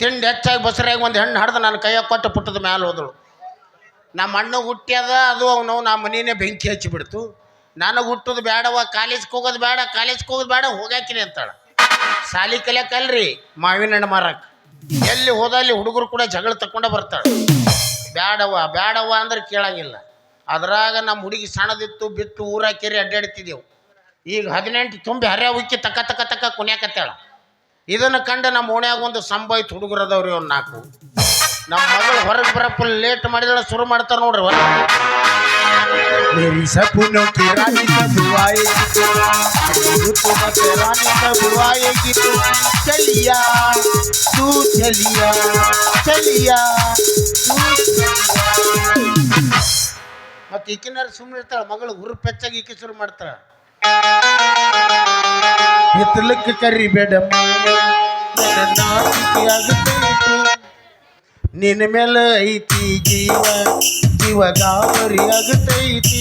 ತಿಂಡಿ ಹೆಚ್ಚಾಗಿ ಬಸರಾಗಿ ಒಂದು ಹೆಣ್ಣು ಹಡ್ದು ನನ್ನ ಕೈಯಾಗ ಕೊಟ್ಟು ಪುಟ್ಟದ ಮ್ಯಾಲೆ ಹೋದಳು. ನಮ್ಮ ಅಣ್ಣ ಹುಟ್ಟ್ಯದ ಅದು ಅವನು ನಮ್ಮ ಮನೇನೆ ಬೆಂಕಿ ಹಚ್ಚಿಬಿಡ್ತು ನನಗೆ ಹುಟ್ಟೋದು ಬೇಡವ ಕಾಲೇಜ್ಗೆ ಹೋಗೋದು ಬೇಡ ಕಾಲೇಜ್ಗೆ ಹೋಗೋದು ಬೇಡ ಹೋಗಾಕಿನಿ ಅಂತಾಳ. ಸಾಲಿ ಕಲಿಯಕಲ್ರಿ, ಮಾವಿನ ಹಣ್ಣು ಮಾರಕ್ಕೆ ಎಲ್ಲಿ ಹೋದಲ್ಲಿ ಹುಡುಗರು ಕೂಡ ಜಗಳ ತಕೊಂಡ ಬರ್ತಾಳೆ. ಬ್ಯಾಡವ್ವ ಬ್ಯಾಡವ್ವ ಅಂದ್ರೆ ಕೇಳಂಗಿಲ್ಲ. ಅದ್ರಾಗ ನಮ್ಮ ಹುಡುಗಿ ಸಣ್ಣದಿತ್ತು, ಬಿತ್ತು ಊರ ಕೇರಿ ಅಡ್ಡಾಡ್ತಿದ್ದೆವು. ಈಗ ಹದಿನೆಂಟು ತುಂಬಿ ಹರ್ಯ ಉಕ್ಕಿ ತಕ್ಕ ತಕ್ಕ ತಕ್ಕ ಕುಣ್ಯಾಕತ್ತಾಳ. ಇದನ್ನು ಕಂಡು ನಮ್ಮ ಓಣ್ಯಾಗ ಒಂದು ಸಂಭಾಯ್ತು ಹುಡುಗರು ಅದಾವ್ರಿ ಒಂದು ನಾಲ್ಕು ನಮ್ಮ ಮಗಳು ಹೊರಗೆ ಬರಪ್ಪ ಲೇಟ್ ಮಾಡಿದ್ರೆ ಶುರು ಮಾಡ್ತಾರೆ ನೋಡ್ರಿ ಹೊರಗೆ मेरी सपनों की रानी कब आएगी तू मेरी रुतबा के रानी कब आएगी तू चलिया तू चलिया चलिया तू ಮತ್ತೆ ಈಕಿನಾರು ಸುಮ್ಮನೆ ಇರ್ತಾಳೆ ಮಗಳು ಹುರುಪ್ ಹೆಚ್ಚಾಗಿ ಈಕೆ ಶುರು ಮಾಡ್ತಾಳೆ ಹಿತ್ತಲಕ್ಕೆ ಕರಿಬೇಡಮ್ಮ ನನ್ನ ಮೇಲೆ ಐತಿ ಜೀವ ಜೀವ ಗಾಬರಿ ಆಗುತ್ತೈತಿ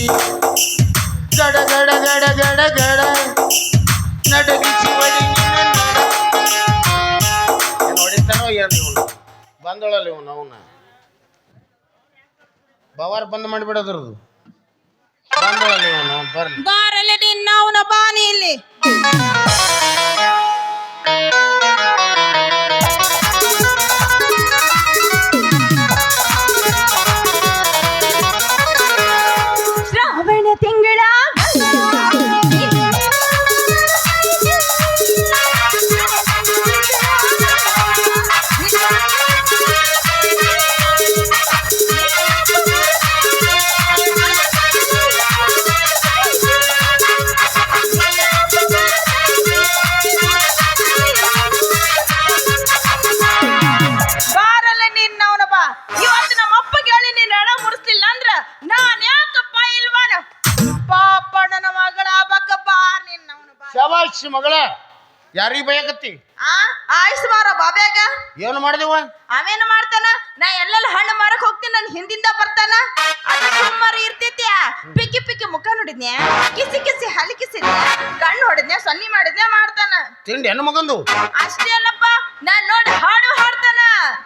ಗಡ ಗಡ ಗಡ ಗಡ ಗಡ. ನಡಗಿಸಿ ಬಡಿ ನಿನ್ನ ನಡ. ಏನು ಇವನು? ಬಂದೊಳಲ್ಲ ಇವನು ಅವನ. ಬವಾರ್ ಬಂದ್ ಮಾಡಿಬಿಡೋದ್ರದು. ಬಂದೋಳಲ್ಲ ಇವನು, ಬರ್ಲಿ. ಬಾರಲೆ ನಿನ್ನ ಅವನ ಬಾನಿ ಇಲ್ಲಿ Thank you. ಆ? ಆಯ್ಸ್ ಮಾರ ಬಾಬ್ಯಾಗ? ಏನು ಮಾಡಿದೆವ ಅವೇನು ಮಾಡ್ತಾನ? ನಾ ಎಲ್ಲೆಲ್ಲ ಹಣ್ಣು ಮಾರಕ್ ಹೋಗ್ತೀನಿ ನನ್ ಹಿಂದಿಂದ ಬರ್ತಾನ? ಅದು ಸುಮ್ಮರು ಇರ್ತೈತ್ಯ ಪಿಕ್ಕಿ ಪಿಕ್ಕಿ ಮುಖ ನೋಡಿದ್ನೆ ಕಿಸಿ ಕಿಸಿ ಹಲಿ ಕಣ್ಣು ಹೊಡೆದ್ನೆ ಸೊನ್ನಿ ಮಾಡಿದ್ನೆ ಮಾಡ್ತಾನ? ತಿಂಡಿ ಹೆಣ್ಣು ಮಗಂದು? ಅಷ್ಟೇ ಅಲ್ಲಪ್ಪ ನಾನ್ ನೋಡಿ ಹಾಡು ಹಾಡ್ತಾನ.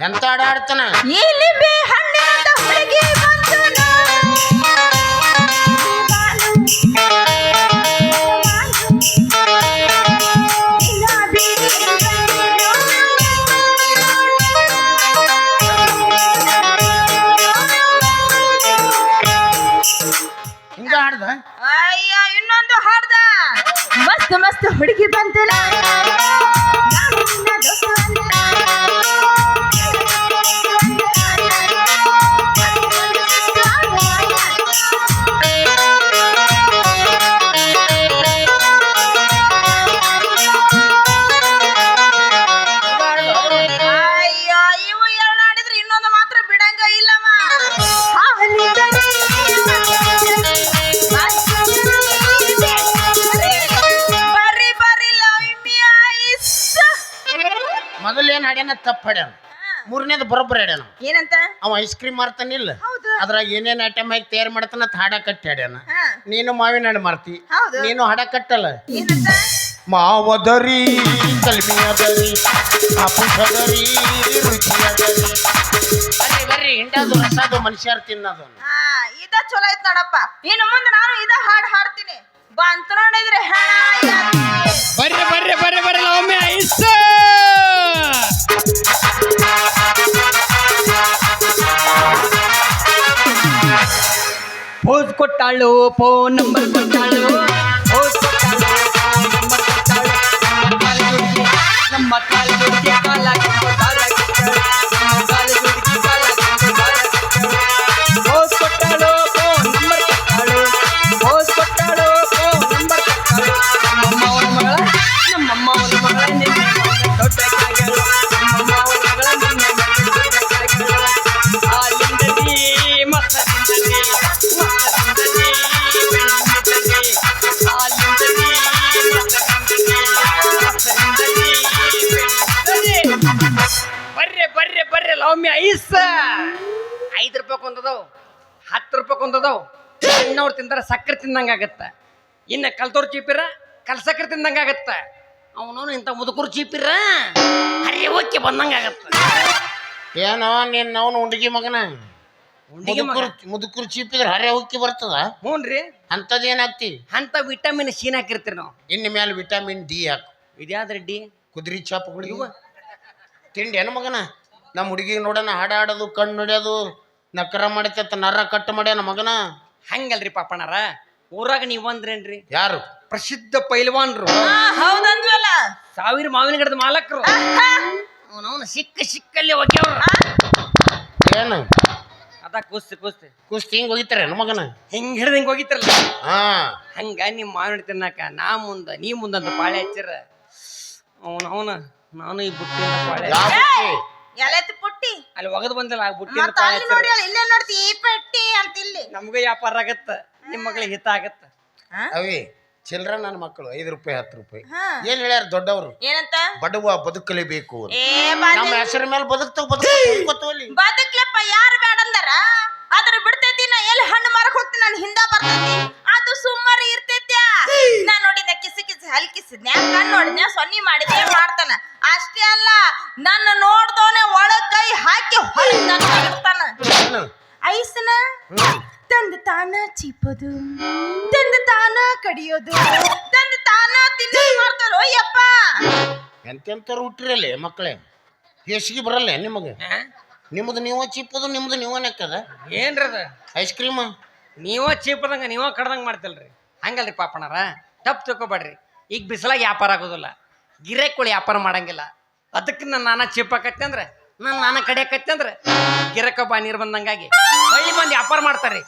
ಎಂತ ಹಾಡು ಹಾಡ್ತಾನ? ಇಲ್ಲಿ ಬೇ ಹಣ್ಣಿನಿಂದ ಹುಡುಗಿ ಬಂದನು ಮಸ್ತ್ ಮಸ್ತ್ ಹುಡುಗಿ ಬಂತನ ಬರೋಬ್ಬರ ಏನಂತ? ಅವ ಐಸ್ ಕ್ರೀಮ್ ಮಾರ್ತಾನಿಲ್ಲ ಹೌದು. ಅದ್ರಾಗ ಏನೇನ್ ಐಟಮ್ ಹಾಕಿ ತಯಾರು ಮಾಡ್ತಾನ ಅಂತ ಹಾಡ ಕಟ್ಟಿ ಹಾ, ನೀನು ಮಾವಿನ ಹಣ್ಣು ಮಾರ್ತಿ. ಹೌದು. ನೀನು ಹಾಡ ಕಟ್ಟಲ್ಲ. ಏನಂತ? ಮಾವದರಿ ಕಲ್ಮಿಯದರಿ ಅಪುಷದರಿ ರುಚಿಯದರಿ ಬರ್ರಿ ಬರ್ರಿ ಹಿಂಡದು ರಸದು ಮನುಷ್ಯರು ತಿನ್ನೋದು ಹಾ ಇದ ಚಲೋ ಐತ್ ನೋಡಪ್ಪ. ಇನ್ನು ಮುಂದೆ ನಾನು ಇದ ಹಾಡ್ ಹಾಡ್ತೀನಿ. ಬಂತ ನೋಡಿದ್ರೆ ಹೆಣ ಬರ್ರಿ ಬರ್ರಿ ಬರ್ರಿ ಬರ್ರಿ ಒಮ್ಮೆ ಐಸ್. ಪೋಸ್ ಕೊಟ್ಟಾಳು ಫೋನ್ ನಂಬರ್ ಕೊಟ್ಟಾಳು number ಕೊಟ್ಟಾಳು. ನಮ್ಮ ಕಾಲ್ ದುಡ್ಡಿ ಕಾಲ ಹಾಕಿಕೊಂಡು ದಾರ ಹಾಕಿದ್ದಾಳು. ನಮ್ಮ ಕಾಲ್ ಕೊಂದದವು ಸಣ್ಣವ್ರು ತಿಂದ್ರೆ ಸಕ್ಕರೆ ತಿಂದಂಗೆ ಆಗತ್ತೆ. ಇನ್ನು ಕಲ್ತವ್ರು ಚೀಪಿರ ಕಲ್ ಸಕ್ಕರೆ ತಿಂದಂಗೆ ಆಗತ್ತೆ. ಅವನವನು ಇಂಥ ಮುದುಕರು ಚೀಪಿರ ಹರಿ ಓಕೆ ಬಂದಂಗೆ ಆಗುತ್ತೆ. ಏನೋ ನೀನ್ ಅವನು ಉಂಡಿಗೆ ಮಗನ? ಮುದುಕರು ಮುದುಕರು ಚೀಪಿದ್ರೆ ಹರೆ ಉಕ್ಕಿ ಬರ್ತದ? ಹ್ಞೂನ್ರಿ ಅಂಥದ್ದು ಏನಾಗ್ತಿ? ಅಂತ ವಿಟಮಿನ್ ಸೀನ್ ಹಾಕಿರ್ತೀರಿ ನಾವು. ಇನ್ನು ಮೇಲೆ ವಿಟಮಿನ್ ಡಿ ಹಾಕು. ಇದ್ಯಾದ್ರಿ ಡಿ? ಕುದುರೆ ಚಾಪುಗಳು ತಿಂಡಿ ಏನು ಮಗನ? ನಮ್ಮ ಹುಡುಗಿ ನೋಡೋಣ ಹಾಡಾಡೋದು ಕಣ್ಣು ನೋಡ್ಯೋದು. ನಕರ ಮಾಡಿತ್ತ ನರ ಕಟ್ ನಮ್ಮ ಮಗನ? ಹಂಗಲ್ರಿ ಪಾಪಣ್ಣಾರ. ಊರಾಗ ನೀವ್ ಬಂದ್ರೇನ್ರಿ ಯಾರು? ಪ್ರಸಿದ್ಧ ಪೈಲ್ವಾನ್ರು. ಆ, ಹೌದಂದ್ವಲ್ಲ? ಸಾವಿರ ಮಾವಿನ ಗಿಡದ ಮಾಲಕರು. ಅವನವನ ಸಿಕ್ಕ ಸಿಕ್ಕಲ್ಲಿ ಒಗ್ಯವ್ರ ಏನು? ಅದ ಕುಸ್ತಿ ಕುಸ್ತಿ. ಕುಸ್ತಿ ಹಿಂಗ್ ನಮ್ಮ ಮಗನ? ಹಿಂಗ್ ಹಿಡ್ದು ಹಿಂಗ್ ಹೋಗಿತ್ರಲ್ಲ ಹಾ. ಹಂಗ ನಿಮ್ ಮಾವಿನ ತಿನ್ನಾಕ ನಾ ಮುಂದ ನೀ ಮುಂದಂತ ಪಾಳೆ ಹಚ್ಚಿರ. ಅವನ ಅವನ ನಾನು ಈ ಬುಟ್ಟಿ ಪಾಳೆ? ಎಲೆತಿ ಪುಟ್ಟಿ? ಅಲ್ಲಿ ಒಗದ್ ಬಂದಿಲ್ಲ ಆ ಬುಟ್ಟಿ ಮತ್ತ ಅಲ್ಲಿ ನೋಡಿ ಇಲ್ಲೇ ನೋಡ್ತಿ ಈ ಪೆಟ್ಟಿ ಅಂತ ಇಲ್ಲಿ ನಮ್ಗೆ ವ್ಯಾಪಾರ ಆಗತ್ತ ನಿಮ್ ಮಗಳಿಗೆ ಹಿತ ಆಗತ್ತ? ಅವಿ ಚಿಲ್ರ ನನ್ನ ಮಕ್ಕಳು ಐದು ರೂಪಾಯಿ ಹತ್ತು ರೂಪಾಯಿ. ಏನ್ ಹೇಳ್ಯಾರ ದೊಡ್ಡವರು? ಏನಂತ? ಬಡವ ಬದುಕಲೇಬೇಕು ಅಂತ. ಏ ನಮ್ಮ ಹೆಸರ ಮೇಲೆ ಬದುಕ್ತಾವ ಬದುಕೋಲಿ ಬದುಕ್ಲಪ್ಪ ಯಾರು ಬೇಡ ಅಂದಾರ? ಅದ್ರ ಬಿಡ್ತೈತಿ ನಾ ಎಲ್ಲಿ ಹಣ್ಣು ಮಾರಕ್ ಹೋಗ್ತೀನಿ ನಾನು ಹಿಂದೆ ಬರ್ತೈತಿ. ಅದು ಸುಮ್ಮನೆ ಇರ್ತೈತ್ಯಾ ನಾ ಕಿಸಿ ಕಿಸಿ ಕಿಸಿ ಹಲ್ಕಿಸಿದ್ನ್ಯಾ ಕಣ್ಣು ನೋಡಿದ್ನ? ಸೊನ್ನಿ ಮಾಡಿದ್ನೆ ಮಾಡ್ತಾನ? ಅಷ್ಟೇ ಅಲ್ಲ ನನ್ನ ನೋಡ್ದವನೆ ಒಳ ಕೈ ಹಾಕಿ ಹೊರಗೆ ಐಸನ ತಂದ ಐಸ್ನ? ಹ್ಮ್. ತಂದು ತಾನ ಚೀಪೋದು ತಂದ ತಾನ ಕಡಿಯೋದು ತಂದು ತಾನ ತಿಂದು ಮಾಡ್ತಾರೋ? ಯಪ್ಪ ಎಂತೆಂತಾರು ಹುಟ್ಟಿರಲ್ಲ ಮಕ್ಕಳೇ? ಹೆಸಿಗೆ ಬರಲ್ಲ ನಿಮಗೆ? ನಿಮ್ದು ನಿಮ್ಮದು ನೀವ ಚಿಪ್ಪದು ನಿಮ್ಮದು ನೀವ ನೆಕ್ಕದ? ಏನ್ರಿ ಅದ ಐಸ್ ಕ್ರೀಮ್? ನೀವ ಚೀಪದಂಗ ನೀವ ಕಡ್ದಂಗ ಮಾಡ್ತಲ್ರಿ. ಹಂಗಲ್ರಿ ಪಾಪಣ್ಣಾರ ತಪ್ಪು ತಿಳ್ಕೊಬೇಡ್ರಿ. ಈಗ ಬಿಸಿಲಾಗ ವ್ಯಾಪಾರ ಆಗೋದಿಲ್ಲ. ಗಿರಾಕಿಗಳು ವ್ಯಾಪಾರ ಮಾಡಂಗಿಲ್ಲ. ಅದಕ್ಕೆ ನಾನು ನಾನಾ ಚೀಪಾಕತ್ತೆ ಅಂದ್ರೆ, ನಾನು ನಾನಾ ಕಡಿಯಾಕತ್ತೆ ಅಂದ್ರೆ ಗಿರಕ ಬಾ ನೀರು ಬಂದಂಗಾಗಿ ಹಳ್ಳಿ ಮಂದಿ ವ್ಯಾಪಾರ ಮಾಡ್ತಾರೆ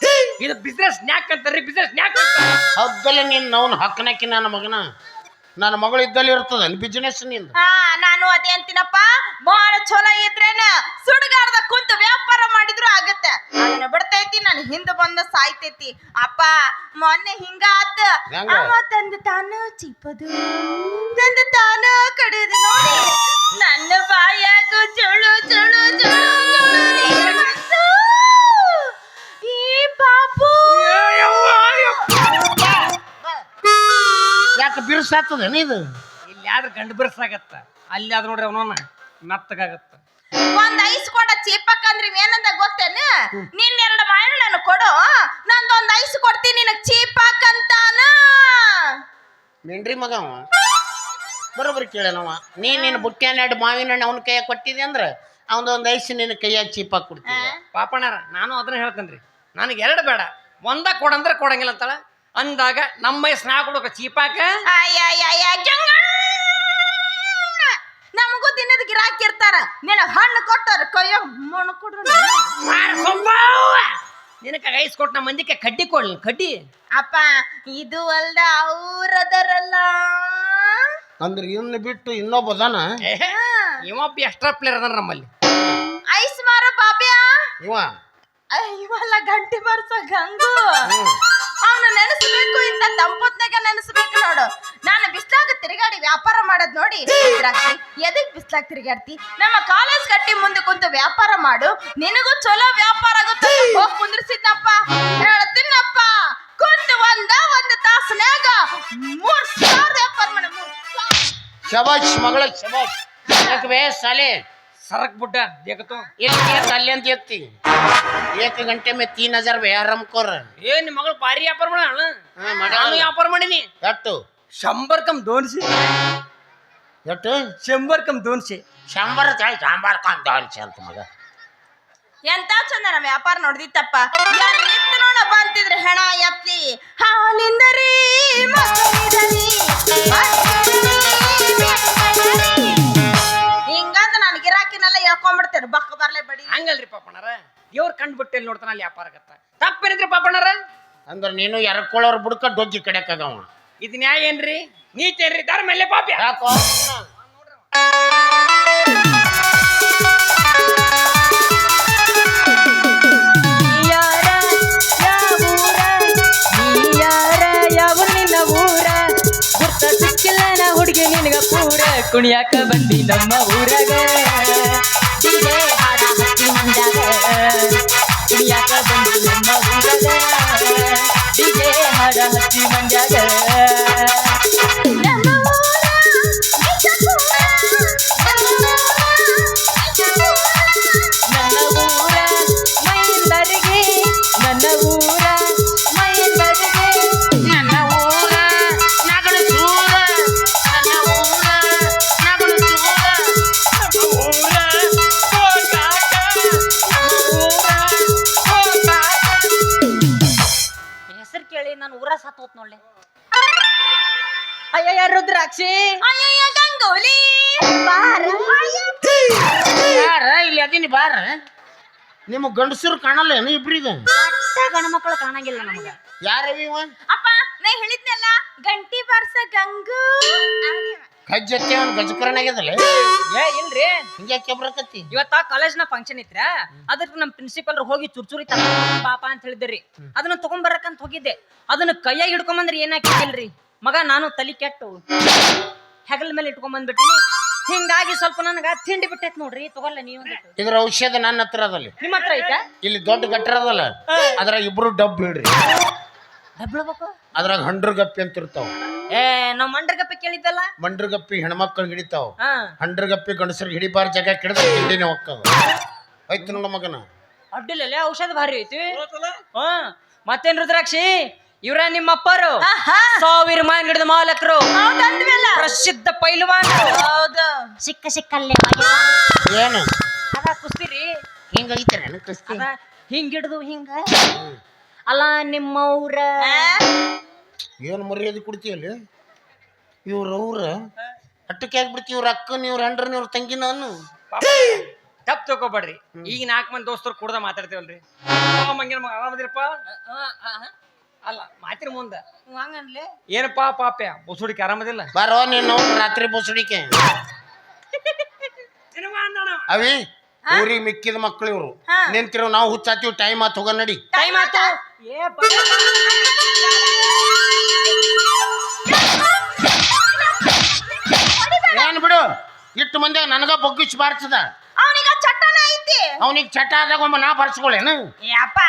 ಇದು ಬಿಸ್ನೆಸ್ ನ್ಯಾಕ್ ಅಂತಾರ್ರಿ ಬಿಸ್ನೆಸ್ ನ್ಯಾಕ್ ಅಂತಾರೆ ಹಗ್ಗಲ್ಲ ನೀನು ನಾವು ಹಕ್ಕನಕ್ಕಿ ನನ್ನ ಮಗನ. ನನ್ನ ಮಗಳು ಇದ್ದಲ್ಲಿ ಇರ್ತದ ಬಿಸ್ನೆಸ್ನಿಂದ. ಹಾ ನಾನು ಅದೇ ಅಂತೀನಪ್ಪ. ಬಹಳ ಚಲೋ ಇದ್ರೇನ ಸುಡುಗಾರದ ಕುಂತು ವ್ಯಾಪಾರ ಮಾಡಿದ್ರು ಆಗತ್ತೆ. ಅದನ್ನ ಬಿಡ್ತೈತಿ ನಾನು ಹಿಂದ ಬಂದ ಸಾಯ್ತೈತಿ. ಅಪ್ಪ ಮೊನ್ನೆ ಹಿಂಗ ಆತ ಹೆಂಗ? ಅವ ತಂದು ತಾನು ಚಿಪ್ಪದು. ತಂದು ತಾನ ಕಡಿದು ನೋಡಿ. ನನ್ನ ಬಾಯಾಗ ಜುಳು ಜುಳು ಜುಳು ಜುಳು ನೀರ್ ಈ ಬಾಬು ಯಾಕೆ ಬಿರ್ಸಾತದ ಇದು? ಇಲ್ಲಿ ಯಾರು ಗಂಡು ಬಿರ್ಸಾಗತ್ತ ಅಲ್ಲಿ ಆದ್ ನೋಡ್ರಿ ಅವನ ನತ್ತಗಾಗತ್ತ ಒಂದ್ ಐಸ್ ಕೊಡ ಚೀಪಕ್ಕಂದ್ರೆ ಏನಂತ ಗೊತ್ತೇನ? ನಿನ್ ಎರಡು ಮಾಯಣ್ಣ ನಾನು ಕೊಡು. ನಂದೊಂದ್ ಐಸ್ ಕೊಡ್ತೀನಿ ನಿನಗ್ ಚೀಪಾಕಂತಾನ ಮಿಂಡ್ರಿ ಮಗ ಅವ. ಬರೋಬ್ಬರಿ ಕೇಳನವ ನೀ ನಿನ್ನ ಬುಟ್ಟಿಯನ್ನ ಎರಡು ಮಾವಿನ ಹಣ್ಣು ಅವನ ಕೈಯಾಗ ಕೊಟ್ಟಿದೆ ಅಂದ್ರೆ ಅವನದೊಂದು ಐಸ್ ನಿನ್ನ ಕೈಯಾಗ ಚೀಪಾಗಿ ಕೊಡ್ತೀನಿ ಪಾಪಣ್ಣಾರ ನಾನು ಅದನ್ನ ಹೇಳ್ತೇನ್ರಿ. ನನಗೆ ಎರಡು ಬೇಡ. ಒಂದ ಕೊಡಂದ್ರೆ ಕೊಡಂಗಿಲ್ಲ ಅಂತಾಳ. ಅಂದಾಗ ನಮ್ಮ ಸ್ನಾ ಕೊಡಕ ಚೀಪಾಕ. ನಮಗೂ ದಿನದ ಗಿರಾಕಿ ಇರ್ತಾರ. ನಿನಗ್ ಹಣ್ಣು ಕೊಟ್ಟವ್ರ ಕೈಯ ಮಣ್ಣು ಕೊಡ್ರು ನಿನಕ ಐಸ್ ಕೊಟ್ಟು ನಮ್ಮ ಮಂದಿಗೆ ಕಡ್ಡಿ ಕೊಡ್ಲಿ ಕಡ್ಡಿ? ಅಪ್ಪ ಇದು ಅಲ್ದ ಅವರದರಲ್ಲ. ಅಂದ್ರೆ ಇನ್ನು ಬಿಟ್ಟು ಇನ್ನೊಬ್ಬ ಅದಾನ ಇವೊಬ್ಬ ಎಕ್ಸ್ಟ್ರಾ ಪ್ಲೇಯರ್ ಅದಾನ ನಮ್ಮಲ್ಲಿ. ಐಸ್ ಮಾರ ಬಾಬ್ಯಾ? ಇವ? ಅಯ್ಯ, ಇವೆಲ್ಲ ಗಂಟೆ ಬರ್ಸ ಗಂಗು. ಅವನು ನೆನೆಸಬೇಕು ಇಂತ ತಂಪೊತ್ನಾಗ ನೆನೆಸ್ಬೇಕು ನೋಡು. ನಾನು ಬಿಸ್ಲಾಗ ತಿರುಗಾಡಿ ವ್ಯಾಪಾರ ಮಾಡೋದ್ ನೋಡಿ. ಇದ್ರಾಗ್ತಿ ಎದಕ್ ಬಿಸ್ಲಾಗ ತಿರುಗಾಡ್ತಿ? ನಮ್ಮ ಕಾಲೇಜ್ ಕಟ್ಟಿ ಮುಂದೆ ಕುಂತು ವ್ಯಾಪಾರ ಮಾಡು. ನಿನಗೂ ಚಲೋ ವ್ಯಾಪಾರ ಆಗುತ್ತೆ. ಹೋಗ್ ಕುಂದ್ರಿಸಿದ್ದಪ್ಪ ಹೇಳ್ತೀನಪ್ಪ. ಕುಂತು ಒಂದ ಒಂದು ತಾಸನ್ಯಾಗ ಮೂರ್ ಸಾವಿರ ವ್ಯಾಪಾರ ಮಾಡ. ಶಬಾಷ್, ಮಗಳ ಶಬಾಷ್. ಯಾಕೆ ಸರಕ್ ಬುಡ್ಡ ಇಲ್ಲಿ ಅಲ್ಲಿ ಅಂತ ಎತ್ತಿ? ಏಕ ಗಂಟೆ ಮೇ ತೀನ್ ಹಜಾರ್ ಬೇ ಆರಾಮ್ಕೋರ ಏ ನಿಮ್ಮ ಮಗಳು ಭಾರಿ ವ್ಯಾಪಾರ ಮಾಡ ಹಾ, ಮಾಡ್ಯಾಳ. ನಾನು ವ್ಯಾಪಾರ ಮಾಡೀನಿ. ಎಟ್ಟು? ಶಂಬರ್ ಕಮ್ ದೋನ್ಸಿ. ಎಟ್ಟು? ಶಂಬರ್ ಕಮ್ ದೋನ್ಸಿ. ಸಾಂಬಾರ್ ತಾಳಿ ಸಾಂಬಾರ್ ಕಾಂತ ಅಂತ ಮಗ. ಎಂತ ಚಂದ ನಮ್ಮ ವ್ಯಾಪಾರ ನೋಡ್ದಿತ್ತಪ್ಪ. ಯಾರು ಎತ್ತು ನೋಡ ಅಂತಿದ್ರೆ ಹೆಣ ಎತ್ತಿ ಹಾಲಿಂದರಿ ಮಕ್ಕಳಿದರಿ. ಹಿಂಗಂತ ನಾನು ಗಿರಾಕಿನೆಲ್ಲ ಹೇಳ್ಕೊಂಡ್ಬಿಡ್ತೇನೆ ಬಕ್ಕ ಬರ್ಲೆ ಬಡಿ ಹಂಗಲ್ರಿ ಪಾಪಣ್ಣಾರ ದೇವ್ರ ಕಂಡು ಬಿಟ್ಟು ಎಲ್ಲಿ ನೋಡ್ತಾನ ಅಲ್ಲಿ ವ್ಯಾಪಾರ ಆಗತ್ತ ತಪ್ಪೇನಿದ್ರಿ ಪಾಪಣ್ಣಾರ ಅಂದ್ರೆ ನೀನು ಎರ್ಕೊಳ್ಳೋರ್ ಬುಡ್ಕ ಡೊಗ್ಗಿ ಕಡೆಕಾಗವ ಇದು ನ್ಯಾಯ ಏನ್ರಿ ನೀತಿ ಏನ್ರಿ ಧರ್ಮ ಎಲ್ಲೇ ಪಾಪ್ಯ ಯಾಕೋ ಯಾರ ಯಾವೂರ ನೀ ಯಾರ ಯಾವ ನಿನ್ನ ಊರ ಗುರ್ತ ಸಿಕ್ಕಿಲ್ಲ ಹುಡುಗಿ ನಿನಗ ಪೂರ ಕುಣಿಯಾಕ ಬಂದಿ ನಮ್ಮ ಊರಾಗ ನೋಡ್ಲಿ. ಅಯ್ಯಯ್ಯ ರುದ್ರಾಕ್ಷಿ. ಅಯ್ಯಯ್ಯ ಗಂಗೋಲಿ. ಬಾರ. ಯಾರ ಇಲ್ಲಿ ಅದೀನಿ ಬಾರ. ನಿಮ್ಮ ಗಂಡಸರು ಕಾಣಲ್ಲ ಏನು ಇಬ್ರಿಗ ಗಣ ಮಕ್ಕಳು ಕಾಣಂಗಿಲ್ಲ ನಮಗ. ಯಾರವಿ ಇವ? ಅಪ್ಪ ನಾ ಹೇಳಿದ್ನಲ್ಲ ಗಂಟಿ ಬಾರ್ಸ ಗಂಗು. ಅವ್ನಿವ. ಅವ್ನು ಗಜಕರಣ ಗಜಕರನಾಗ್ಯದಲ್ಲ ಏ ಇಲ್ರಿ. ಹಿಂಗೆ ಬರಕತ್ತಿ ಇವತ್ತ ಕಾಲೇಜ್ನ ಫಂಕ್ಷನ್ ಇತ್ರ? ಅದಕ್ಕೆ ನಮ್ಮ ಪ್ರಿನ್ಸಿಪಲ್ ಹೋಗಿ ಚುರ್ಚುರಿ ತ ಪಾಪ ಅಂತ ಹೇಳಿದ್ರಿ. ಅದನ್ನ ತಗೊಂಬರಕಂತ ಹೋಗಿದ್ದೆ. ಅದನ್ನ ಕೈಯಾಗ ಹಿಡ್ಕೊಂಬಂದ್ರೆ ಏನಾಕಿಲ್ರಿ ಮಗ ನಾನು ತಲಿ ಕೆಟ್ಟು ಹೆಗಲ ಮೇಲೆ ಇಟ್ಕೊಂಬಂದ್ಬಿಟ್ಟಿನಿ. ಹಿಂಗಾಗಿ ಸ್ವಲ್ಪ ನನಗ ತಿಂಡಿ ಬಿಟ್ಟೈತ್ ನೋಡ್ರಿ ತಗೊಲ್ಲ ನೀವು ಇದ್ರ ಔಷಧ ನನ್ನ ಹತ್ರ ಅದಲ್ಲಿ. ನಿಮ್ಮ ಹತ್ರ ಐತ? ಇಲ್ಲಿ ದೊಡ್ಡ ಗಟ್ಟರ ಅದಲ್ಲ. ಅದ್ರಾಗ ಇಬ್ರು ಡಬ್ ಬಿಡ್ರಿ ಅದ್ರಾಗ ಹಂಡ್ರ ಗಪ್ಪಿ ಅಂತ ಇರ್ತಾವ. ಏ ನಾವ್ ಮಂಡ್ರಗಪ್ಪಿ ಕೇಳಿದ್ದಲ್ಲ? ಮಂಡ್ರ ಗಪ್ಪಿ ಹೆಣ್ಮಕ್ಳು ಹಿಡಿತಾವ. ಹಾ. ಹಂಡ್ರ ಗಪ್ಪಿ ಗಂಡಸರಿಗೆ ಹಿಡಿಬಾರ ಜಾಗ ಕೆಡದ ಹಿಂಡಿನ ಒಕ್ಕದ ಆಯ್ತು ನೋಡ ಮಗನ. ಅಡ್ಡಿಲ್ಲ ಔಷಧ ಭಾರಿ ಐತಿ. ಹಾ. ಮತ್ತೇನ್ ರುದ್ರಾಕ್ಷಿ? ಇವ್ರ ನಿಮ್ಮ ಅಪ್ಪರು ಸಾವಿರ ಮಾನ್ ಹಿಡಿದ ಮಾಲಕರು. ಪ್ರಸಿದ್ಧ ಪೈಲ್ವಾನ್. ಹೌದು. ಸಿಕ್ಕ ಸಿಕ್ಕಲ್ಲೇ ಏನು? ಅದ ಕುಸ್ತಿರಿ. ಹಿಂಗೈತೆ ಕುಸ್ತಿ? ಅದ ಹಿಂಗ್ ಹಿಡಿದು ಹಿಂಗ. ಅಲ್ಲ ನಿಮ್ಮವ್ರ. ಏನು ಮರ್ಯಾದೆ ಕೊಡ್ತೀಯಲ್ಲಿ ಇವ್ರ ಅವ್ರ? ಅಟ್ಟಕ್ಕೆ ಆಗ್ಬಿಡ್ತಿ ಇವ್ರ ಅಕ್ಕನ ಇವ್ರ ಹೆಂಡ್ರನ್ ಇವ್ರ ತಂಗಿ ನಾನು ತಪ್ಪು ತಗೋಬೇಡ್ರಿ ಈಗ ನಾಲ್ಕು ಮಂದಿ ದೋಸ್ತರು ಕುಡ್ದ ಮಾತಾಡ್ತೀವಲ್ರಿ. ಮಂಗಿನ ಮಗ ಆರಾಮದಿರಪ್ಪ ಅಲ್ಲ ಮಾತಿನ ಮುಂದ. ಹಂಗನ್ಲೆ. ಏನಪ್ಪಾ ಪಾಪ್ಯ ಬುಸುಡಿಕೆ ಆರಾಮದಿಲ್ಲ ಬರೋ ನೀನು ರಾತ್ರಿ ಬುಸುಡಿಕೆ. ಅವಿ ಊರಿಗೆ ಮಿಕ್ಕಿದ ಮಕ್ಳು ಇವರು. ನಿಂತಿರೋ ನಾವು ಹುಚ್ಚಾತೀವಿ ಟೈಮ್ ಆತ್ ಹೋಗ ನಡಿ. ಟೈಮ್ ಆಯ್ತು ಏ ಬ- ಏನ್ ಬಿಡು? ಇಟ್ಟು ಮಂದಿ ನನಗ ಬಗ್ಗಿಸಿ ಬಾರಿಸದ. ಅವನಿಗ ಚಟ್ಟನ ಐತಿ. ಅವನಿಗೆ ಚಟ ಆದಾಗ ಒಮ್ಮೆ ನಾ ಬರ್ಸ್ಕೊಳ್ಳೇನು ಏ ಅಪ್ಪ.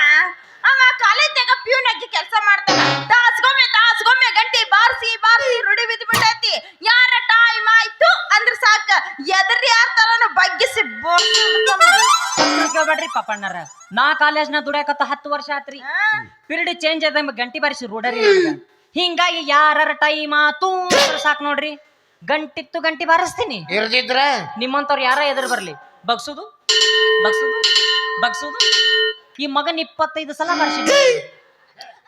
ಅವ ಕಾಲೇಜ್ನಾಗ ಪ್ಯೂನ್ ಆಗಿ ಕೆಲಸ ಮಾಡ್ತಾನ. ತಾಸ್ಗೊಮ್ಮೆ ತಾಸ್ಗೊಮ್ಮೆ ಗಂಟಿ ಬಾರ್ಸಿ ಬಾರ್ಸಿ ರೂಢಿ ಬಿದ್ದು ಬಿಟ್ಟೈತಿ ಯಾರ ಟೈಮ್ ಆಯ್ತು ಅಂದ್ರ ಸಾಕ. ಎದ್ರ ಯಾರ ತರನ ಬಗ್ಗಿಸಿ ಕೇಳ್ಬೇಡ್ರಿ ಪಾಪಣ್ಣರ. ನಾ ಕಾಲೇಜ್ನ ದುಡಿಯಾಕತ್ತ ಹತ್ತು ವರ್ಷ ಆತ್ರಿ. ಪಿರಿಯಡ್ ಚೇಂಜ್ ಆದ ಗಂಟಿ ಬಾರಿಸಿ ರೂಢರಿ ಹಿಂಗಾಗಿ ಯಾರ ಟೈಮ್ ಆತು ಅಂದ್ರ ಸಾಕ್ ನೋಡ್ರಿ. ಗಂಟಿತ್ತು ಗಂಟಿ ಬಾರಿಸ್ತೀನಿ. ಇರ್ದಿದ್ರ? ನಿಮ್ಮಂತವ್ರು ಯಾರ ಎದುರು ಬರ್ಲಿ? ಬಗ್ಸುದು? ಬಗ್ಸುದು? ಬಗ್ಸುದು? ಈ ಮಗನ್ ಇಪ್ಪತ್ತೈದು ಸಲ ಬರ್ಸಿದ್ದೆ.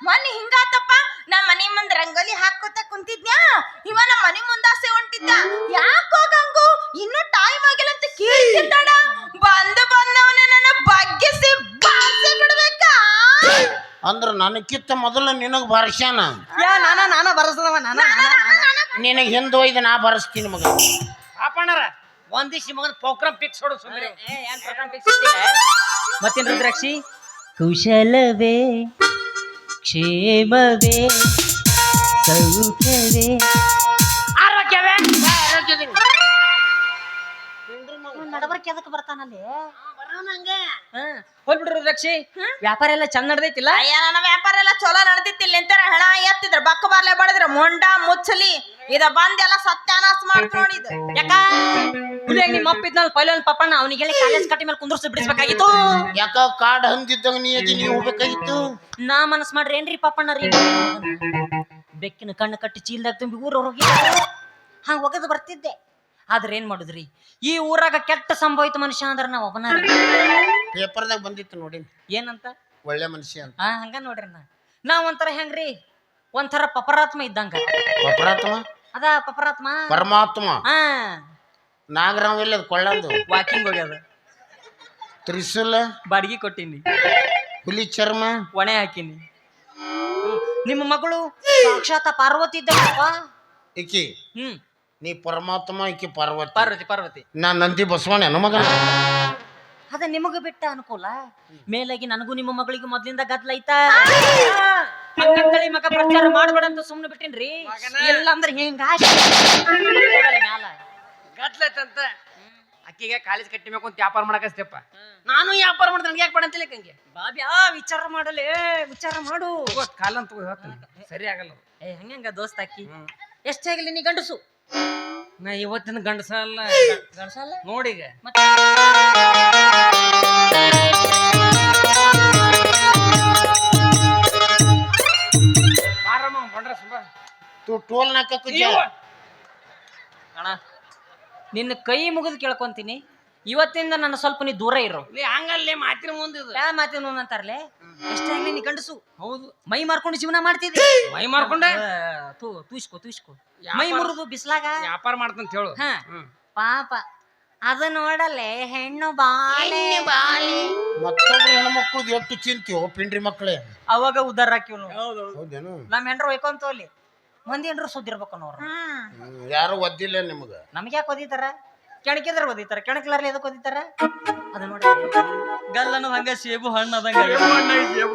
ಮೊನ್ನೆ ಹಿಂಗಾತಪ್ಪ ನಾ ಮನೆ ಮುಂದ್ ರಂಗೋಲಿ ಹಾಕೋತ ಕುಂತಿದ್ಯಾ ಇವ ನಮ್ಮ ಮನೆ ಮುಂದಾಸೆ ಹೊಂಟಿದ್ದ. ಯಾಕೋ ಗಂಗು ಇನ್ನು ಟೈಮ್ ಆಗಿಲ್ಲ ಅಂತ ಕೇಳ್ತಿದ್ದಾಡ ಬಂದು ಬಂದವನೇ ನನ್ನ ಬಗ್ಗಿಸಿ ಬಾಸಿ ಬಿಡ್ಬೇಕಾ? ಅಂದ್ರ ನನಕ್ಕಿಂತ ಮೊದಲು ನಿನಗ್ ಬರ್ಸ್ಯಾನ? ಯಾ ನಾನ ನಾನ ಬರಸದವ ನಾನ ನಿನಗೆ ಹಿಂದೆ ಒಯ್ದು ನಾ ಬರ್ಸ್ತೀನಿ ಮಗ. ಪಾಪಣ್ಣರ ಒಂದಿಷ್ಟು ಮಗನ ಪ್ರೋಗ್ರಾಮ್ ಫಿಕ್ಸ್ ಹೊಡು ಸುಮ್ಮನೆ ಮತ್ತೇನ್ ರುದ್ರಾಕ್ಷಿ? ಕುಶಲವೇ ಕ್ಷೇಮವೇ ಸೌಖ್ಯವೇ. ಆರೋಗ್ಯವೇ? ನಡಬರ್ಕೆ ಅದಕ್ಕೆ ಬರ್ತಾನಲ್ಲಿ? ಹೋಗ್ಬಿಡ್ರಿ ರಕ್ಷಿ ವ್ಯಾಪಾರ ಎಲ್ಲ ಚಂದ ನಡೆದೈತಿಲ್ಲ? ಅಯ್ಯ ನನ್ನ ವ್ಯಾಪಾರ ಎಲ್ಲ ಚಲೋ ನಡೆದಿತ್ತಿಲ್ಲ ಎಂತಾರ ಹಣ ಎತ್ತಿದ್ರ. ಬಕ್ಕ ಬರ್ಲೆ ಬಡದ್ರ. ಮೊಂಡ ಮುಚ್ಚಲಿ ಇದ ಬಂದೆಲ್ಲ ಸತ್ಯಾನಾಶ ಮಾಡ್ತ ಇದು. ಯಾಕ? ಹುಲಿಯಾಗ ನಿಮ್ಮ ಅಪ್ಪ ಇದ್ನಲ್ಲ ಪಪ್ಪಣ್ಣ ಅವನಿಗೆ ಹೇಳಿ ಕಾಲೇಜ್ ಕಟ್ಟಿ ಮೇಲೆ ಕುಂದ್ರಿಸಿ ಬಿಡಿಸ್ಬೇಕಾಗಿತ್ತು. ಯಾಕ ಕಾಡ್ ಹಂದಿದ್ದಂಗ ನೀ ಅದಿ ನೀ ಹೋಗ್ಬೇಕಾಗಿತ್ತು? ನಾ ಮನಸ್ ಮಾಡ್ರಿ ಏನ್ರಿ ಪಪ್ಪಣ್ಣ ರೀ? ಬೆಕ್ಕಿನ ಕಣ್ಣು ಕಟ್ಟಿ ಚೀಲ್ದಾಗ ತುಂಬಿ ಊರ ಹೋಗಿ ಹಂಗ ಒಗದು ಬರ್ತಿದ್ದೆ. ಆದ್ರೆ ಏನ್ ಮಾಡುದ್ರಿ? ಈ ಊರಾಗ ಕೆಟ್ಟ ಸಂಭವಿತ ಮನುಷ್ಯ ಅಂದ್ರೆ ನಾ ಒಬ್ಬನ ಪೇಪರ್ದಾಗ ಬಂದಿತ್ತು ನೋಡಿ ಏನಂತ? ಒಳ್ಳೆ ಮನುಷ್ಯ ಅಂತ. ಹಾ ಹಂಗ ನೋಡ್ರಿ ನಾ. ನಾ ಒಂಥರ ಹೆಂಗ್ರಿ? ಒಂಥರ ಪಪರಾತ್ಮ ಇದ್ದಂಗ. ಪಪರಾತ್ಮ? ಅದ ಪಪರಾತ್ಮ. ಪರಮಾತ್ಮ? ಹಾ ನಾಗರಾವ್ ಇಲ್ಲ ಕೊಳ್ಳಂದು? ವಾಕಿಂಗ್ ಹೋಗ್ಯದ. ತ್ರಿಶೂಲ? ಬಾಡಿಗೆ ಕೊಟ್ಟಿನಿ. ಹುಲಿ ಚರ್ಮ? ಒಣೆ ಹಾಕಿನಿ. ನಿಮ್ಮ ಮಗಳು ಸಾಕ್ಷಾತ್ ಪಾರ್ವತಿ ಇದ್ದಪ್ಪ ಇಕ್ಕಿ ಹ್ಮ್. ನೀ ಪರಮಾತ್ಮ ಇಕಿ ಪಾರ್ವತಿ. ಪಾರ್ವತಿ ಪಾರ್ವತಿ. ನಾ ನಂದಿ ಬಸವಣ್ಣ ಮಗನ. ಅದ ನಿಮಗ ಬಿಟ್ಟ ಅನುಕೂಲ? ಮೇಲಾಗಿ ನನಗೂ ನಿಮ್ಮ ಮಗಳಿಗೂ ಮೊದ್ಲಿಂದ ಗದ್ಲ ಐತಾ? ಹಂಗಂತೇಳಿ ಮಗ ಪ್ರಚಾರ ಮಾಡಬೇಡ ಅಂತ ಸುಮ್ಮನೆ ಬಿಟ್ಟಿನ್ರಿ ಇಲ್ಲ ಅಂದ್ರೆ ಹಿಂಗ ಮ್ಯಾಲ. ಗಟ್ಲೈತಂತ ಅಕ್ಕಿಗೆ ಕಾಲೇಜ್ ಕಟ್ಟಿ ಬೇಕು ಅಂತ ವ್ಯಾಪಾರ ಮಾಡಕಸ್ತೇಪ್ಪ ನಾನು ವ್ಯಾಪಾರ ಮಾಡ್ದೆ ನನಗೆ ಯಾಕೆ ಬೇಡ ಅಂತ ಕಂಗೆ ಬಾಬ್ಯಾ ವಿಚಾರ ಮಾಡಲೇ ವಿಚಾರ ಮಾಡು. ಕಾಲಂತ ಸರಿ ಆಗಲ್ಲ. ಏ ಹಂಗಂಗ ದೋಸ್ತ ಅಕ್ಕಿ? ಎಷ್ಟಾಗಲಿ ಆಗಲಿ ನೀ ಗಂಡಸು? ನಾ ಇವತ್ತಿನ ಗಂಡಸ ಅಲ್ಲ. ಗಂಡಸ ಅಲ್ಲ? ತು ಟೋಲ್ ನಾಕಕ್ಕೆ ಅಣ್ಣ ನಿನ್ನ ಕೈ ಮುಗಿದು ಕೇಳ್ಕೊಂತೀನಿ. ಇವತ್ತಿಂದ ನನ್ನ ಸ್ವಲ್ಪ ನೀ ದೂರ ಇರು. ಇಲ್ಲಿ ಹಂಗಲ್ಲೇ ಮಾತಿನ ಮುಂದೆ ಯಾವ ಮಾತಿನ ಅಂತಾರಲೆ? ಎಷ್ಟೇ ಆಗ್ಲಿ ನೀ ಗಂಡಸು. ಹೌದು. ಮೈ ಮಾರ್ಕೊಂಡು ಜೀವನ ಮಾಡ್ತಿದ್ದೆ ಮೈ ಮಾರ್ಕೊಂಡೆ? ತೂ ತೂಸ್ಕೋ ತೂಸ್ಕೋ ಯಾಪಾರ- ಮೈ ಮುರಿದು ಬಿಸ್ಲಾಗ. ವ್ಯಾಪಾರ ಮಾಡ್ತಂತ ಹೇಳು. ಹಾ. ಹ್ಮ್. ಪಾಪ ಅದು ನೋಡಲೆ ಹೆಣ್ಣು ಬಾಲೆ. ಮತ್ತೊಬ್ರು ಹೆಣ್ಮಕ್ಳದ್ ಎಷ್ಟು ಚಿಂತೆಯೋ ಪಿಂಡ್ರಿ ಮಕ್ಕಳೇ. ಅವಾಗ ಉದ್ದಾರ ಹಾಕಿವ್ ನಾವು ಹೌದೇನು? ನಮ್ಮ ಹೆಂಡ್ರು ಒಯ್ಕೊಂತ ಅಲ್ಲಿ ಮಂದಿ ಹೆಂಡ್ರು ಸುದ್ದಿರ್ಬೇಕು ನೋಡ್ರಿ ಹ್ಮ್ ಯಾರು ಒದ್ದಿಲ್ಲ ನಿಮ್ಗ? ನಮ್ಗೆ ಯಾಕೆ ಓದಿತಾರ ಕೆಣಕಿದ್ರ ಓದಿತಾರ ಕೆಣಕ್ಲಾರ್ಲಿ ಎದಕ್ ಓದಿತಾರ? ಅದ ನೋಡಿ. ಗಲ್ಲನು ಹಂಗ ಸೇಬು ಹಣ್ಣು ಅದಂಗ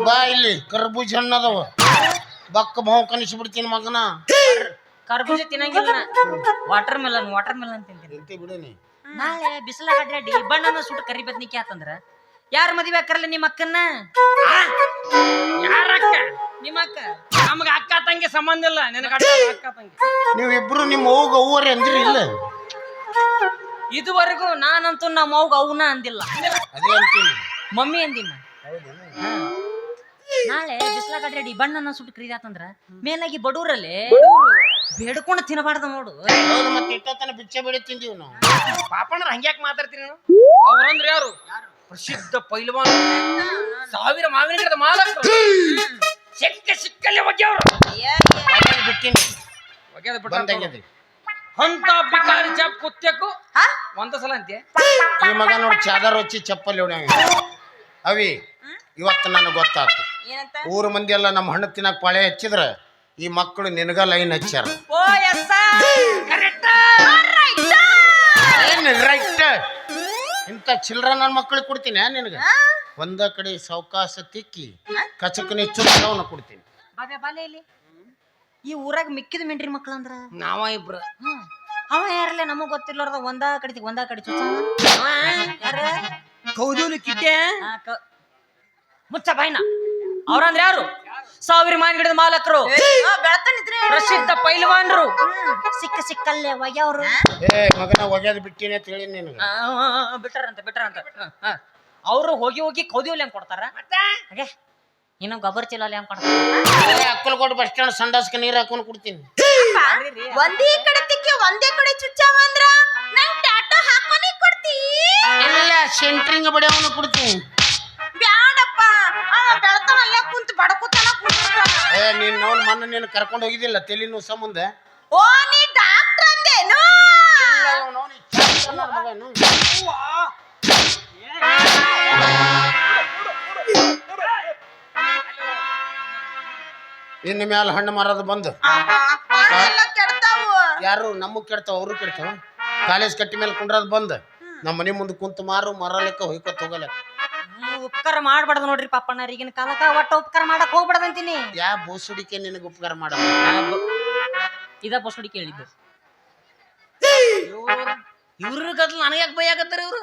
ಬಾ ಇಲ್ಲಿ ಕರ್ಬೂಜ ಹಣ್ಣು ಅದಾವ. ಬಕ್ಕ ಭಾವ ಕನಿಸ್ಬಿಡ್ತೀನಿ ಮಗನ. ಕರ್ಬೂಜ ತಿನ್ನಂಗಿಲ್ಲ ವಾಟರ್ ಮೆಲನ್ ವಾಟರ್ ಮೆಲನ್ ತಿಂತೀನಿ. ನಿಂತಿ ಬಿಡನಿ. ನಾಳೆ ಬಿಸಿಲಾಗ ಅಡ್ಡಾಡಿ ಬಣ್ಣನ ಸುಟ್ಟು ಕರಿ ಬದ್ನಿಕೆ ಆತಂದ್ರ. ಯಾರ ಮದುವೆ ಅಕ್ಕರಲ್ಲ ನಿಮ್ಮ ಅಕ್ಕನ್ನ? ಯಾರ ಅಕ್ಕ? ನಿಮ್ಮ ಅಕ್ಕ? ನಮ್ಗೆ ಅಕ್ಕ ತಂಗಿ ಸಂಬಂಧ ಇಲ್ಲ. ನಿನ್ನ ಅಕ್ಕ ತಂಗಿ. ನೀವಿಬ್ರು ನಿಮ್ಮ ಹೋಗ ಅವ್ವರಿ ಅಂದಿರಿ ಇಲ್ಲ? ಇದುವರೆಗೂ ನಾನಂತೂ ನಮ್ಮ ಅವ್ಗ ಅವನ ಅಂದಿಲ್ಲ. ಅದೇ ಅಂತೀನಿ. ಮಮ್ಮಿ ಅಂದಿನ. ನಾಳೆ ಬಿಸಿಲಾಗ ಅಡ್ಡಾಡಿ ಬಣ್ಣನ ಸುಟ್ಟು ಕರಿದಾತಂದ್ರ ಮೇಲಾಗಿ ಬಡೂರಲ್ಲಿ ಬೇಡ್ಕೊಂಡು ತಿನ್ನಬಾರ್ದ ನೋಡು. ಹೌದು ಮತ್ತೆ ಇಟ್ಟತನ ಬಿಚ್ಚೆ ಬಿಡಿ ತಿಂದೀವಿ ನಾವು. ಪಾಪಣ್ಣ ಹಂಗ್ಯಾಕ್ ಮಾತಾಡ್ತೀನಿ ನೀನು? ಅವ್ರಂದ್ರೆ ಯಾರು? ಪ್ರಸಿದ್ಧ ಪೈಲ್ವಾನ್. ಸಾವಿರ ಮಾವಿನ ಗಿಡದ ಮಾಲಕರು ಸಿಕ್ಕ ಸಿಕ್ಕಲ್ಲಿ ಒಗ್ಯವ್ರು. ಮನೇಲಿ ಬಿಟ್ಟಿನಿ. ಒಗ್ಯದ ಬಂದಾಗ್ಯದ್ರಿ ಅಂತ ಬಿಕಾರಿ ಚಾಪ್ ಕುತ್ತಕ್ಕು ಹಾ? ಒಂದ ಸಲ ಅಂತೆ ಈ ಮಗ ನೋಡಿ ಚಾದರ್ ಹಚ್ಚಿ ಚಪ್ಪಲಿ ಹೊಡ್ಯಾವ ಅವಿ ಇವತ್ತು ನನಗೆ ಗೊತ್ತಾತು. ಏನಂತ? ಊರ ಮಂದಿ ಎಲ್ಲ ನಮ್ಮ ಹಣ್ಣು ತಿನ್ನಕ್ ಪಳೆ ಹಚ್ಚಿದ್ರ ಈ ಮಕ್ಕಳು ನಿನಗ ಲೈನ್ ಹಚ್ಚಾರ ಓ ಎಸ್ ಏನ್ ರೈಟ್? ಇಂಥ ಚಿಲ್ಡ್ರ ನನ್ನ ಮಕ್ಕಳಿಗೆ ಕೊಡ್ತೀನಿ ನಿನಗ? ಒಂದ ಕಡೆ ಸಾವಕಾಶ ತಿಕ್ಕಿ ಕಚಕನಿ ಚುಚ್ಚವನ್ನ ಕೊಡ್ತೀನಿ. ಬಾಬೆ ಬಾಲೆ ಇಲ್ಲಿ. ಈ ಊರಾಗ ಮಿಕ್ಕಿದ ಮಿಂಡ್ರಿ ಮಕ್ಳು ಅಂದ್ರ? ನಾವ ಇಬ್ರು. ಹ್ಮ್. ಅವ ಯಾರಲ್ಲ ನಮಗ್ ಗೊತ್ತಿರ್ಲಾರ್ದ ಒಂದಾ ಕಡಿತಿ ಒಂದಾ ಕಡಿ ಚುಚ್ಚವ ಯಾರ? ಕೌದೂಲಿ ಕಿಟ್ಟೆ? ಮುಚ್ಚ ಬಾಯ್ನ. ಅವ್ರಂದ್ರ ಯಾರು? ಸಾವಿರ ಮಾನ್ ಗಿಡದ ಮಾಲಕರು ಬೆಳತನಿದ್ರೆ ಪ್ರಸಿದ್ಧ ಪೈಲ್ವಾನ್ರು. ಸಿಕ್ಕ ಸಿಕ್ಕಲ್ಲೇ ಒಯ್ಯವ್ರು. ಏ ಮಗನ ಒಗ್ಯದ್ ಬಿಟ್ಟಿನಿ ಅಂತ ಹೇಳಿ ನಿನಗ. ಬಿಟ್ಟಾರಂತ ಬಿಟ್ಟಾರಂತ ಅವರು ಹೋಗಿ ಹೋಗಿ ಕೌದಿ ಒಲೆ ಕೊಡ್ತಾರ? ಹಾಗೆ. ಇನ್ನು ಗೊಬ್ಬರ ಚೀಲ ಹೆಂಗ್ ಕೊಡ್ತಾರ ಅಕ್ಕಲ್ಕೋಟ್ ಬಸ್ ಸ್ಟ್ಯಾಂಡ್ ಸಂಡಾಸ್ಕ ನೀರ್ ಹಾಕೊಂಡು ಕೊಡ್ತೀನಿ ಒಂದೇ ಕಡೆ ತಿಕ್ಕಿ ಒಂದೇ ಕಡೆ ಚುಚ್ಚಾವ ಅಂದ್ರ ನಂಗ್ ಟ್ಯಾಟೋ ಹಾಕೊನಿ ಕೊಡ್ತಿ ಎಲ್ಲ ಸೆಂಟ್ರಿಂಗ್ ಬಡಿಯವನ್ನ ಕೊಡ್ತೀನಿ ಬ್ಯಾಡಪ್ಪ ಆ ಬೆಳತನ ಅಲ್ಲೇ ಕುಂತ ಬಡಕುತನ. ಏ ನೀನ್ ನೋಡ್ ಮೊನ್ನೆ ನೀನು ಕರ್ಕೊಂಡು ಹೋಗಿದ್ದಿಲ್ಲ ತಲೆನೂ ಸಂಬಂಧ ಓ ನೀ ಡಾಕ್ಟರ್ ಅಂದೇನು ಇನ್ನು ಮ್ಯಾಲ ಹಣ್ಣು ಮಾರೋದು ಬಂದು. ಯಾರು ನಮಗ್ ಕೆಡ್ತಾವ ಅವರು ಕೆಡ್ತಾವ? ಕಾಲೇಜ್ ಕಟ್ಟಿ ಮೇಲೆ ಕುಂಡ್ರದ್ ಬಂದ್. ನಮ್ಮ ಮನೆ ಮುಂದೆ ಕುಂತು ಮಾರು ಮರಲಿಕ್ಕ ಹೊಯ್ಕೊತ್ ಹೋಗಲ್ಲ. ಉಪಕಾರ ಮಾಡ್ಬಾರ್ದು ನೋಡ್ರಿ ಪಾಪಣ್ಣ ಈಗಿನ ಕಾಲಕ್ಕ ಒಟ್ಟ ಉಪಕಾರ ಮಾಡಕ್ ಹೋಗ್ಬಾರ್ದು ಅಂತೀನಿ. ಯಾ ಬೋಸುಡಿಕೆ ನಿನಗೆ ಉಪಕಾರ ಮಾಡ ಇದ ಬೋಸುಡಿಕೆ ಕೇಳಿದ್ದು ಇವ್ರ ಗದ್ಲು ನನಗೆ ಯಾಕೆ ಭಯ ಆಗತ್ತಾರ ಇವ್ರು?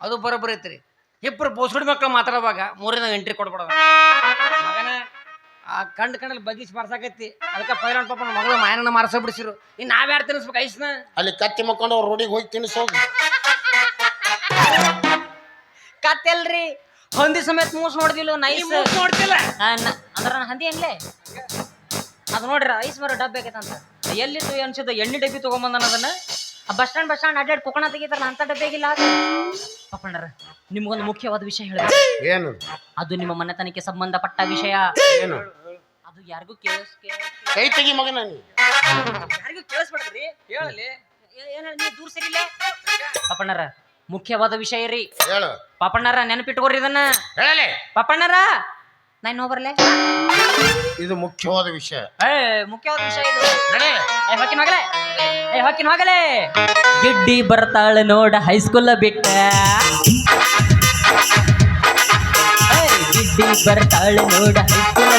ಅದು ಬರೋಬ್ಬರ ಐತ್ರಿ. ಇಬ್ಬರು ಬೋಸುಡಿ ಮಕ್ಕಳು ಮಾತಾಡುವಾಗ ಮೂರನೇ ಎಂಟ್ರಿ ಕೊಡ್ಬೇಡ ಆ ಕಂಡ್ ಕಂಡಲ್ಲಿ ಬಗ್ಗಿಸಿ ಮಾರ್ಸಾಕೈತಿ ಅದಕ್ಕೆ ಪೈಲಾನ್ ಪಾಪ ನಮ್ಮ ಮಗಳು ಮಾಯನ ಮಾರ್ಸ ಬಿಡಿಸಿರು. ಇನ್ನು ನಾವ್ಯಾರು ತಿನ್ನಿಸ್ಬೇಕು ಐಸ್ನ? ಅಲ್ಲಿ ಕತ್ತಿ ಮಕ್ಕೊಂಡು ಅವ್ರ ರೋಡಿಗೆ ಹೋಗಿ ತಿನ್ನಿಸೋಗಿ ಕತ್ತೆಲ್ರಿ? ಹಂದಿ ಸಮೇತ ಮೂಸ್ ನೋಡ್ದಿಲ್ಲ ನೈಸ್. ನೋಡ್ತಿಲ್ಲ? ಅಂದ್ರ ನಾನು ಹಂದಿ ಏನ್ಲೇ? ಅದು ನೋಡ್ರಿ ಐಸ್ ಮರ ಬೇಕೈತಂತ ಎಲ್ಲಿ ತು ಅನ್ಸಿದ ಎಣ್ಣೆ ಡಬ್ಬಿ ತಗೊಂಬಂದನ ಅದನ್ನ? ಆ ಬಸ್ ಸ್ಟ್ಯಾಂಡ್ ಬಸ್ ಸ್ಟ್ಯಾಂಡ್ ಅಡ್ಡಾಡ್ ಕೊಕಣ ತೆಗಿತಾರಲ್ಲ ಅಂತ ಡಬ್ಬಿ ಇಲ್ಲ ಅದು ಪಪ್ಪಣ್ಣರ ನಿಮ್ಗೊಂದು ಮುಖ್ಯವಾದ ವಿಷಯ ಹೇಳಬೇಕು ಏನು? ಅದು ನಿಮ್ಮ ಮನೆತನಕ್ಕೆ ಸಂಬಂಧಪಟ್ಟ ವಿಷಯ. ಏನು? ಅದು ಯಾರಿಗೂ ಕೇಳಿಸ್ ಕೈ ತೆಗಿ ಮಗನ ನೀ ಯಾರಿಗೂ ಕೇಳಿಸ್ಬೇಡ್ರಿ ಹೇಳಲಿ ಏನ ನೀವು ದೂರ ಸರಿಲ್ಲ ಪಾಪಣ್ಣರ ಮುಖ್ಯವಾದ ವಿಷಯ ರೀ. ಹೇಳು. ಪಾಪಣ್ಣರ ನೆನಪಿಟ್ಕೋರಿ ಇದನ್ನ. ಹೇಳಲಿ. ಪಾಪಣ್ಣರ ನಾ ಇನ್ನೂ ಬರ್ಲೆ? ಇದು ಮುಖ್ಯವಾದ ವಿಷಯ. ಏ ಮುಖ್ಯವಾದ ವಿಷಯ ಇದು. ನಡೆ ಏ ಹೊಕ್ಕಿನ ಮಗಳೇ. ಏ ಹೊಕ್ಕಿನ ಮಗಳೇ. ಗಿಡ್ಡಿ ಬರ್ತಾಳ ನೋಡ ಹೈಸ್ಕೂಲ್ ಬಿಟ್ಟ. ಗಿಡ್ಡಿ ಬರ್ತಾಳೆ ನೋಡ ಹೈಸ್ಕೂಲ್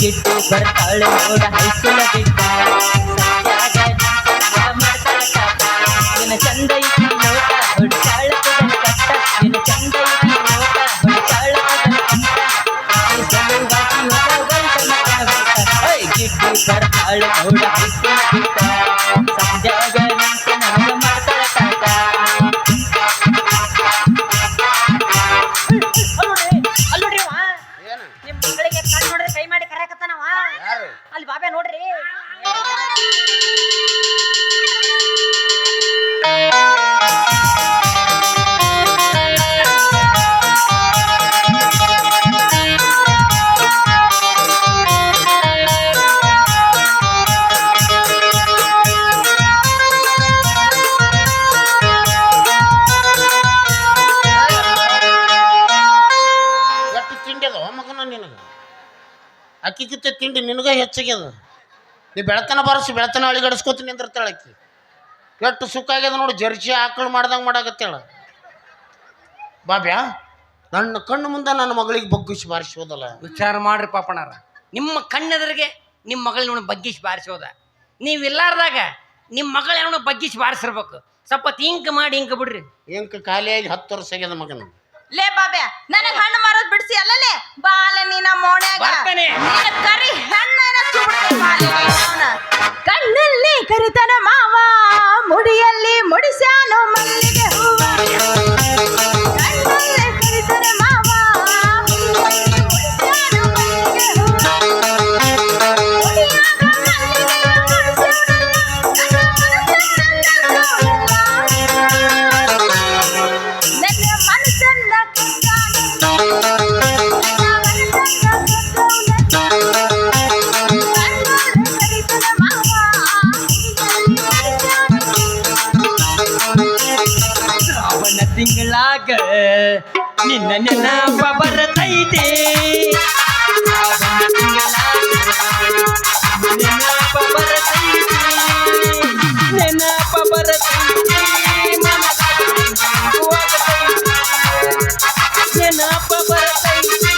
ಗಿಡ್ಡಿ ಬರ್ತಾಳ ನೋಡ ಹೈಸ್ಕೂಲ್ ಬಿಟ್ಟ. ಚಂದ ಕುದನ ಕಟ್ಟ. ಚಂದ ಐತಿ ನೋಟ ಹೊಡಿತಾಳ ಬರ್ತಾಳ ನೋಡ ಹೈಸ್ಕೂಲ್ ಬಿಟ್ಟ. ನೀ ಬೆಳತನ ಬರಸಿ ಬೆಳತನ ಅಳಿಗಡಿಸ್ಕೊತ ನಿಂದಿರ್ತಾಳೆ ಆಕಿ. ಎಷ್ಟು ಸುಖ ಆಗ್ಯದ ನೋಡು ಜರ್ಸಿ ಆಕಳು ಮಾಡ್ದಂಗೆ ಮಾಡಾಕತ್ತೇಳ. ಬಾಬ್ಯಾ ನನ್ನ ಕಣ್ಣು ಮುಂದೆ ನನ್ನ ಮಗಳಿಗೆ ಬಗ್ಗಿಸಿ ಬಾರಿಸೋದಲ್ಲ. ವಿಚಾರ ಮಾಡ್ರಿ ಪಾಪಣಾರ ನಿಮ್ಮ ಕಣ್ಣೆದರಿಗೆ ನಿಮ್ಮ ಮಗಳನ್ನ ಬಗ್ಗಿಸಿ ಬಾರಿಸೋದ. ನೀವು ಇಲ್ಲಾರ್ದಾಗ ನಿಮ್ಮ ಮಗಳ ಬಗ್ಗಿಸಿ ಬಾರಿಸಿರ್ಬೇಕು. ಸ್ವಲ್ಪ ಇಂಕ್ ಮಾಡಿ ಇಂಕ್ ಬಿಡ್ರಿ. ಇಂಕ ಖಾಲಿಯಾಗಿ ಹತ್ತು ವರ್ಷ ಆಗ್ಯದ ಮಗನ. ಲೇ ಬಾಬ್ಯಾ ನನಗ್ ಹಣ್ಣು ಮಾರೋದ್ ಬಿಡ್ಸಿ ಅಲ್ಲಲೇ? ಬಾಲ ನೀನ ಮೋಣ್ಯಾಗ. ಬರ್ತಾನೆ. ನೀನ ಕರಿ ಹಣ್ಣನ ಚುಬಿಡ್ತೀನಿ ಬಾಲೆ ನೀನವ್ನ. ಕಣ್ಣಲ್ಲಿ ಕರಿತನ ಮಾವ ಮುಡಿಯಲ್ಲಿ ಮುಡಿಸ್ಯಾನು ಮಲ್ಲಿಗೆ ಹೂವ. ಕಣ್ಣಲ್ಲಿ ಕರಿತನ ಮಾವ. ತಿಂಗಳಾಗ ನಿನ್ನ ನೆನಪ ಬರತೈತೆ ಶ್ರಾವಣ ತಿಂಗಳಾಗ ನೆನಪ ಬರತೈತೆ ನೆನಪ ಬರತೈತೆ ಮನದಾಗ ಹಿಂಗಂಗುವಾಗತೈತೆ. ನೆನಪ ಬರತೈತೆ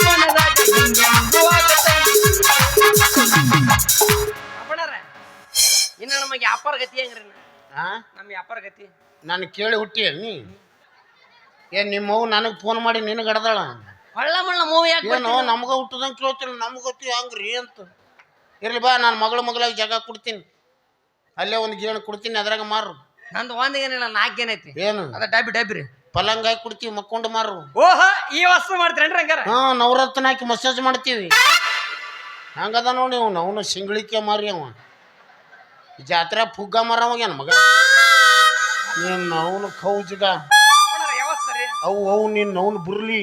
ಮನದಾಗ ಹಿಂಗಂಗುವಾಗತೈತೆ. ಪಾಪಣಾರ ಇನ್ನು ನಮಗೆ ವ್ಯಾಪಾರ ಗತಿ ಹೆಂಗ್ರಿ ಆ ನಮ್ಮ ವ್ಯಾಪಾರ ಗತಿ ನಾನು ಕೇಳಿ ಹುಟ್ಟಿ ನೀ ಏನ್ ನಿಮ್ಮವು ನನಗೆ ಫೋನ್ ಮಾಡಿ ನಿನಗೆ ಗಡ್ದಾಳ ಹೊಳ್ಳ ಮಳ್ಳ ಮೂವಿ ಯಾಕೆ ಏನು ನಮ್ಗ ಹುಟ್ಟದಂಗೆ ಕೇಳ್ತಿಲ್ಲ ನಮ್ಗೆ ಗೊತ್ತಿ ಹಂಗ್ರಿ ಅಂತ. ಇರ್ಲಿ ಬಾ ನಾನು ಮಗಳ ಮಗಳಾಗಿ ಜಾಗ ಕೊಡ್ತೀನಿ. ಅಲ್ಲೇ ಒಂದು ಗೇಣು ಕೊಡ್ತೀನಿ ಅದ್ರಾಗ ಮಾರು ನಂದು ಒಂದ್ ಏನಿಲ್ಲ ನಾಲ್ಕು ಏನೈತಿ ಏನು? ಅದ ಡಬ್ಬಿ ಡಬ್ಬಿ ರೀ ಪಲಂಗ ಹಾಕಿ ಕೊಡ್ತೀವಿ ಮಕ್ಕೊಂಡು ಮಾರು ಓಹೋ ಈ ವಸ್ತು ಮಾಡ್ತೀರೇನ್ರಿ ಹಂಗಾರ? ಹಾ ನವರತ್ನ ಹಾಕಿ ಮಸಾಜ್ ಮಾಡ್ತೀವಿ. ಹಂಗದ ನೋಡಿ ಅವ್ನು ಅವನು ಸಿಂಗಳಿಕೆ ಮಾರಿ ಅವ ಜಾತ್ರೆ ಪುಗ್ಗ ಮಾರವಾಗ ಮಗ. ಏನು ಅವನು ಕೌಜಿಗ. ಅವು ಅವು ನಿನ್ನ ಅವನು ಬುರ್ಲಿ.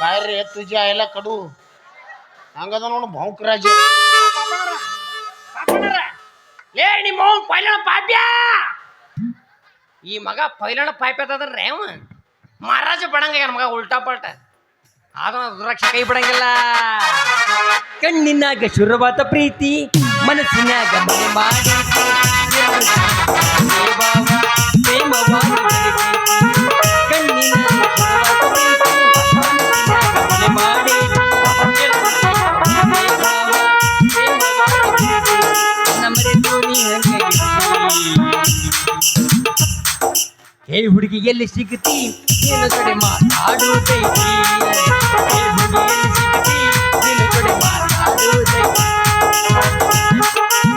ಕಾರ್ಯ ತುಜ ಎಲ್ಲ ಕಡು. ಹಂಗದ ನೋಡು ಭಾವುಕರಾಜ ಏ ನಿಮ್ಮ ಅವ್ನ್ ಪೈಲಣ ಪಾಪ್ಯ? ಈ ಮಗ ಪೈಲಣ ಪಾಪ್ಯ ಅದಂದ್ರೆ ಅವ? ಮಹಾರಾಜ ಬಡಂಗ ಮಗ ಉಲ್ಟಾ ಪಲ್ಟ. ಆದ ದುರಕ್ಷ ಕೈ ಬಿಡಂಗಿಲ್ಲ. ಕಣ್ಣಿನಾಗ ಶುರುವಾದ ಪ್ರೀತಿ ಮನಸ್ಸಿನಾಗ ಮನೆ ಮಾಡಿ ಹೇ ಹುಡುಗಿ ಎಲ್ಲಿ ಸಿಗುತ್ತಿ ನೀನು ಕಡೆ ಮಾತಾಡುತ್ತೈತಿ